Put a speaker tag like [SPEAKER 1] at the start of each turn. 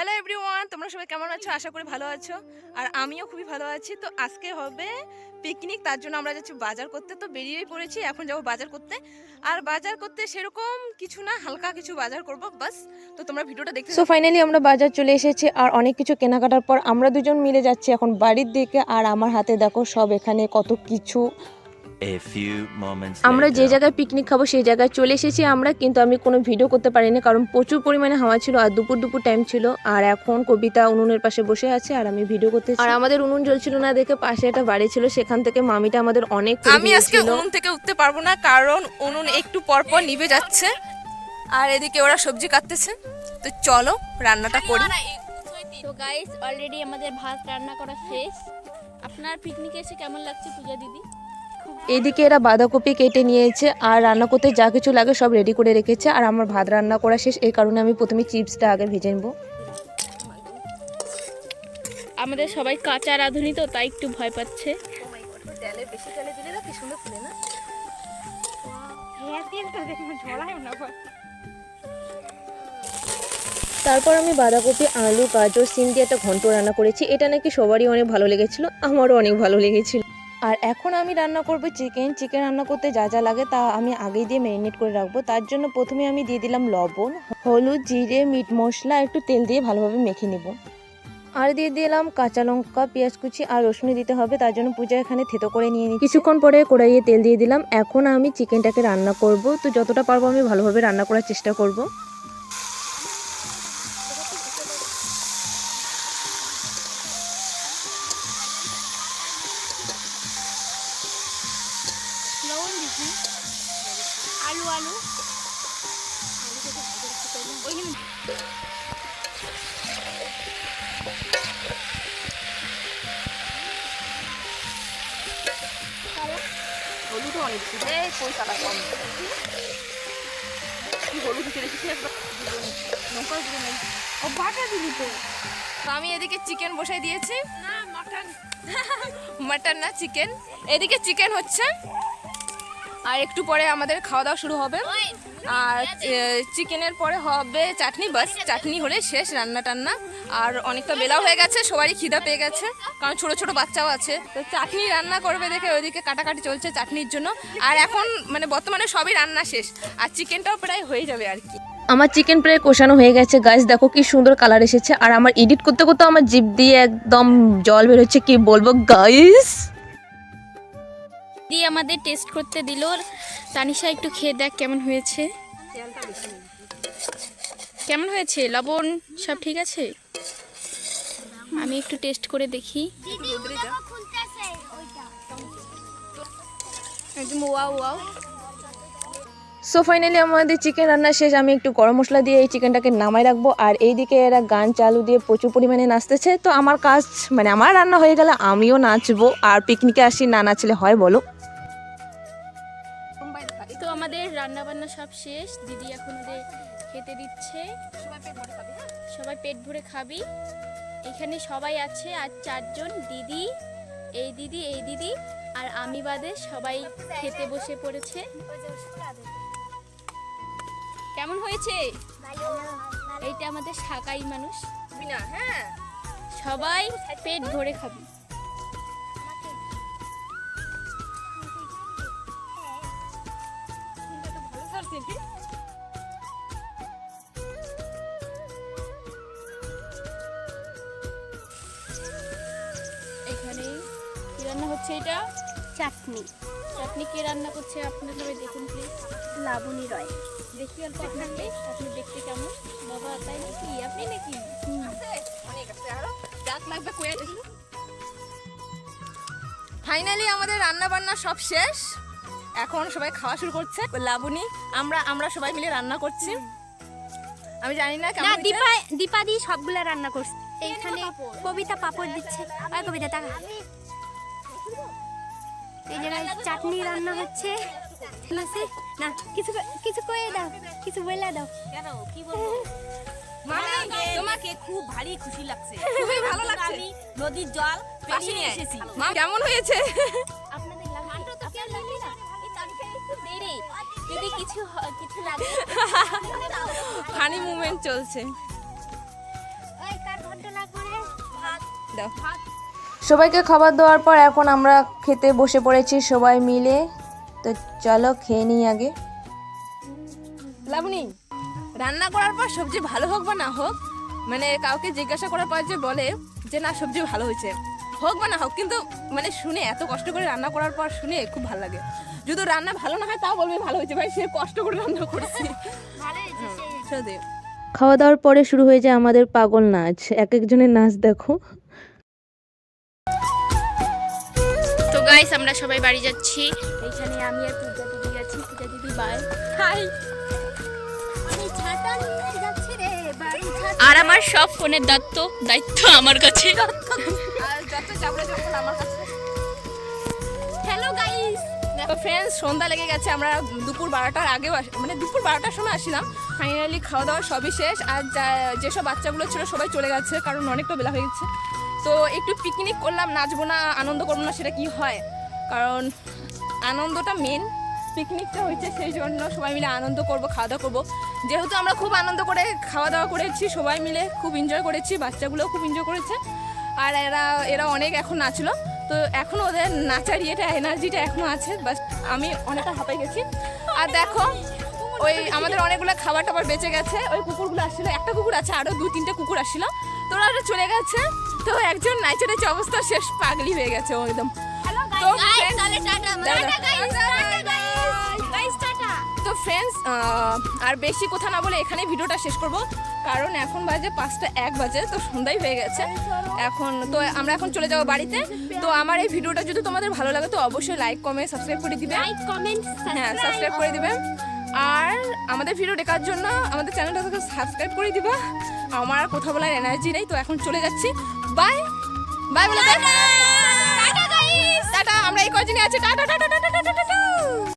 [SPEAKER 1] Hello everyone তোমরা সবাই কেমন আছো? আশা করি ভালো আছো। আর আমিও খুবই ভালো আছি। তো আজকে হবে পিকনিক তার জন্য আমরা যাচ্ছি বাজার করতে। তো বেরিয়েই পড়েছি এখন যাব বাজার করতে। আর বাজার করতে সেরকম কিছু না হালকা কিছু বাজার করব বাস। তো তোমরা ভিডিওটা দেখতে
[SPEAKER 2] সো ফাইনালি আমরা বাজার চলে এসেছি আর অনেক কিছু কেনাকাটার পর আমরা দুজন মিলে যাচ্ছি এখন বাড়ির দিকে। আর আমার হাতে দেখো সব এখানে কত কিছু। আমরা যে জায়গায় পিকনিক খাব সেই জায়গায় চলে এসেছি আমরা কিন্তু আমি কোনো ভিডিও করতে পারিনি কারণ প্রচুর পরিমাণে হাওয়া ছিল আর দুপুর দুপুর টাইম ছিল। আর এখন কবিতা উনুনের পাশে বসে আছে আর আমি ভিডিও করতে আর আমাদের উনুন জ্বলছিল না দেখে পাশে একটা বাড়ি ছিল সেখান থেকে মামিটা আমাদের অনেক
[SPEAKER 1] আমি আজকে। উনুন থেকে উঠতে পারব না কারণ উনুন একটু পর পর নিভে যাচ্ছে। আর এদিকে ওরা সবজি কাটতেছে। তো চলো রান্নাটা করি।
[SPEAKER 3] তো গাইস অলরেডি আমাদের ভাত রান্না করা শেষ। আপনার পিকনিকে এসে কেমন লাগছে পূজা দিদি?
[SPEAKER 2] এইদিকে এরা বাঁধাকপি কেটে নিয়েছে আর রান্না করতে যা কিছু লাগে সব রেডি করে রেখেছে। আর আমার ভাত রান্না করা শেষ এই কারণে আমি প্রথমে চিপসটা আগে ভেজে নেব।
[SPEAKER 3] আমাদের সবাই কাঁচা রাঁধুনি তো তাই একটু ভয় পাচ্ছে।
[SPEAKER 2] তারপর আমি বাঁধাকপি আলু গাজর সিম দিয়ে একটা ঘন্ট রান্না করেছি। এটা নাকি সবারই অনেক ভালো লেগেছিল আমারও অনেক ভালো লেগেছিল। আর এখন আমি রান্না করব চিকেন চিকেন রান্না করতে যা যা লাগে তা আমি আগেই দিয়ে ম্যারিনেট করে রাখব। তার জন্য প্রথমে আমি দিয়ে দিলাম লবণ, হলুদ, জিরে মিট মশলা, একটু তেল দিয়ে ভালোভাবে মেখে নেব। আর দিয়ে দিলাম কাঁচা লঙ্কা, পেঁয়াজ কুচি আর রসুন দিতে হবে, তার জন্য পূজা এখানে থেতো করে নিয়ে নিই কিছুক্ষণ পরে কড়াইয়ে তেল দিয়ে দিলাম। এখন আমি চিকেনটাকে রান্না করব। তো যতটা পারব আমি ভালোভাবে রান্না করার চেষ্টা করব।
[SPEAKER 3] লবণ আলু আলু। ওইখানে
[SPEAKER 1] হলুদ অনেক ছিল এই কই কম। হলুদ দিতে রেখেছি? একবার লঙ্কা দিলে নেই।
[SPEAKER 3] ও বাটা দিলি তো।
[SPEAKER 1] তো আমি এদিকে চিকেন বসাই দিয়েছি।
[SPEAKER 3] না মাটন।
[SPEAKER 1] মাটন না চিকেন। এদিকে চিকেন হচ্ছে। আর একটু পরে আমাদের খাওয়া দাওয়া শুরু হবে। আর চিকেনের পরে হবে চাটনি বাস। চাটনি হলে শেষ রান্না টান্না। আর অনেকটা বেলা হয়ে গেছে সবারই খিদা পেয়ে গেছে কারণ ছোট ছোট বাচ্চাও আছে। তো চাটনি রান্না করবে দেখে ওইদিকে কাটাকাটি চলছে চাটনির জন্য। আর এখন মানে বর্তমানে সবই রান্না শেষ। আর চিকেনটাও প্রায় হয়ে যাবে আর কি।
[SPEAKER 2] আমার চিকেন প্রায় কষানো হয়ে গেছে গাছ দেখো কি সুন্দর কালার এসেছে। আর আমার এডিট করতে করতে আমার জিভ দিয়ে একদম জল বেরোচ্ছে কি বলব গাইস
[SPEAKER 3] দিদি আমাদের টেস্ট করতে দিল। তানিশা একটু খেয়ে দেখ কেমন হয়েছে। কেমন হয়েছে? লবণ সব ঠিক আছে? আমি একটু টেস্ট করে দেখি। একদম ওয়াও ওয়াও
[SPEAKER 2] সো ফাইনালি আমাদের চিকেন রান্না শেষ। আমি একটু গরম মশলা দিয়ে এই চিকেনটাকে নামাই রাখব। আর এইদিকে এরা গান চালু দিয়ে প্রচুর পরিমাণে নাচতেছে। তো আমার কাজ মানে আমার রান্না হয়ে গেলে আমিও নাচবো। আর পিকনিকে আসি না নাচলে হয় বলো?
[SPEAKER 3] রান্না বান্না সব শেষ। দিদি এখন ওদের খেতে দিচ্ছে। সবাই পেট ভরে খাবি এখানে সবাই আছে আর চারজন দিদি এই দিদি এই দিদি আর আমি বাদে সবাই খেতে বসে পড়েছে। কেমন হয়েছে? এইটা আমাদের শাকাই মানুষ।
[SPEAKER 1] হ্যাঁ?
[SPEAKER 3] সবাই পেট ভরে খাবি। রান্না হচ্ছে এটা?
[SPEAKER 4] চাটনি।
[SPEAKER 3] চাটনি কে রান্না করছে? আপনারা সবাই দেখুন প্লিজ
[SPEAKER 4] লাবণী রয়।
[SPEAKER 3] দেখি অল্প আপনাকে আপনি দেখতে কেমন? বাবা তাই নাকি? আপনি নাকি?
[SPEAKER 1] ফাইনালি আমাদের রান্না বান্না সব শেষ। এখন সবাই খাওয়া শুরু করছে। লাবণী আমরা আমরা সবাই মিলে রান্না করছি। আমি জানি না কেমন।
[SPEAKER 4] দীপা দীপা দি সবগুলা রান্না করছে। এইখানে কবিতা পাপড় দিচ্ছে। আর কবিতা টাকা এই জায়গায় চাটনি রান্না হচ্ছে। না কিছু কিছু কয়ে দাও কিছু বলে দাও।
[SPEAKER 5] কেন? কি বলব?
[SPEAKER 1] মানে
[SPEAKER 5] তোমাকে খুব ভারী খুশি লাগছে।
[SPEAKER 1] খুবই ভালো লাগছে।
[SPEAKER 5] আমি নদীর জল
[SPEAKER 1] পাশে নিয়ে
[SPEAKER 5] এসেছি।
[SPEAKER 1] মা কেমন হয়েছে?
[SPEAKER 3] আপনাদের লাগবে তো কেউ লাগবে না। এই তরকারি একটু দেরি। যদি কিছু কিছু লাগে।
[SPEAKER 1] ফানি মুভমেন্ট চলছে।
[SPEAKER 4] এই
[SPEAKER 1] দাও।
[SPEAKER 2] সবাইকে খাবার দেওয়ার পর এখন আমরা খেতে বসে পড়েছি সবাই মিলে। তো চলো খেয়ে নিই আগে।
[SPEAKER 1] লাবণী রান্না করার পর সবজি ভালো হোক বা না হোক মানে কাউকে জিজ্ঞাসা করার পর যে বলে যে না সবজি ভালো হয়েছে। হোক বা না হোক কিন্তু মানে শুনে এত কষ্ট করে রান্না করার পর শুনে খুব ভালো লাগে। যদি রান্না ভালো না হয় তাও বলবে ভালো হয়েছে ভাই সে কষ্ট করে রান্না করেছি।
[SPEAKER 2] খাওয়া দাওয়ার পরে শুরু হয়ে যায় আমাদের পাগল নাচ। এক একজনের নাচ দেখো।
[SPEAKER 3] গাইস আমরা সবাই বাড়ি যাচ্ছি। এইখানে আমি আর পূজা দিদি আছি। পূজা দিদি বাই হাই। আর আমার সব ফোনের দায়িত্ব দায়িত্ব আমার কাছে। হ্যালো গাইস
[SPEAKER 1] দেখো ফ্রেন্ডস সন্ধ্যা লেগে গেছে। আমরা দুপুর বারোটার আগেও মানে দুপুর বারোটার সময় আসছিলাম ফাইনালি খাওয়া দাওয়া সবই শেষ। আর যা- যেসব বাচ্চাগুলো ছিল সবাই চলে গেছে কারণ অনেকটা বেলা হয়ে গেছে। তো একটু পিকনিক করলাম, নাচবো না, আনন্দ করব না, সেটা কি হয়? কারণ আনন্দটা মেন পিকনিকটা হচ্ছে সেই জন্য সবাই মিলে আনন্দ করব খাওয়া দাওয়া করব। যেহেতু আমরা খুব আনন্দ করে খাওয়া দাওয়া করেছি, সবাই মিলে খুব এনজয় করেছি, বাচ্চাগুলোও খুব এনজয় করেছে। আর এরা এরা অনেক এখন নাচলো। তো এখন ওদের নাচার ইয়েটা এনার্জিটা এখনও আছে বাস আমি অনেকটা হাঁপাই গেছি। আর দেখো, ওই আমাদের অনেকগুলো খাবার টাবার বেঁচে গেছে। ওই কুকুরগুলো আসছিল, একটা কুকুর আছে আরও দু তিনটে কুকুর আসছিল। তো ওরা ওরা চলে গেছে তো একজন নাচে অবস্থা শেষ পাগলি হয়ে গেছে একদম। তো ফ্রেন্ডস আর বেশি কথা না বলে এখানে ভিডিওটা শেষ করব কারণ এখন বাজে পাঁচটা এক বাজে তো সন্ধ্যাই হয়ে গেছে। এখন তো আমরা এখন চলে যাব বাড়িতে। তো আমার এই ভিডিওটা যদি তোমাদের ভালো লাগে তো অবশ্যই লাইক কমেন্ট সাবস্ক্রাইব করে দিবে। হ্যাঁ সাবস্ক্রাইব করে দিবেন আর আমাদের ভিডিও দেখার জন্য আমাদের চ্যানেলটাকে সাবস্ক্রাইব করে দিবা। আমার আর কথা বলার এনার্জি নেই তো এখন চলে যাচ্ছি। বাই বাই বলে টাটা আমরা এই কদিনে আছি? Tata tata tata tata tata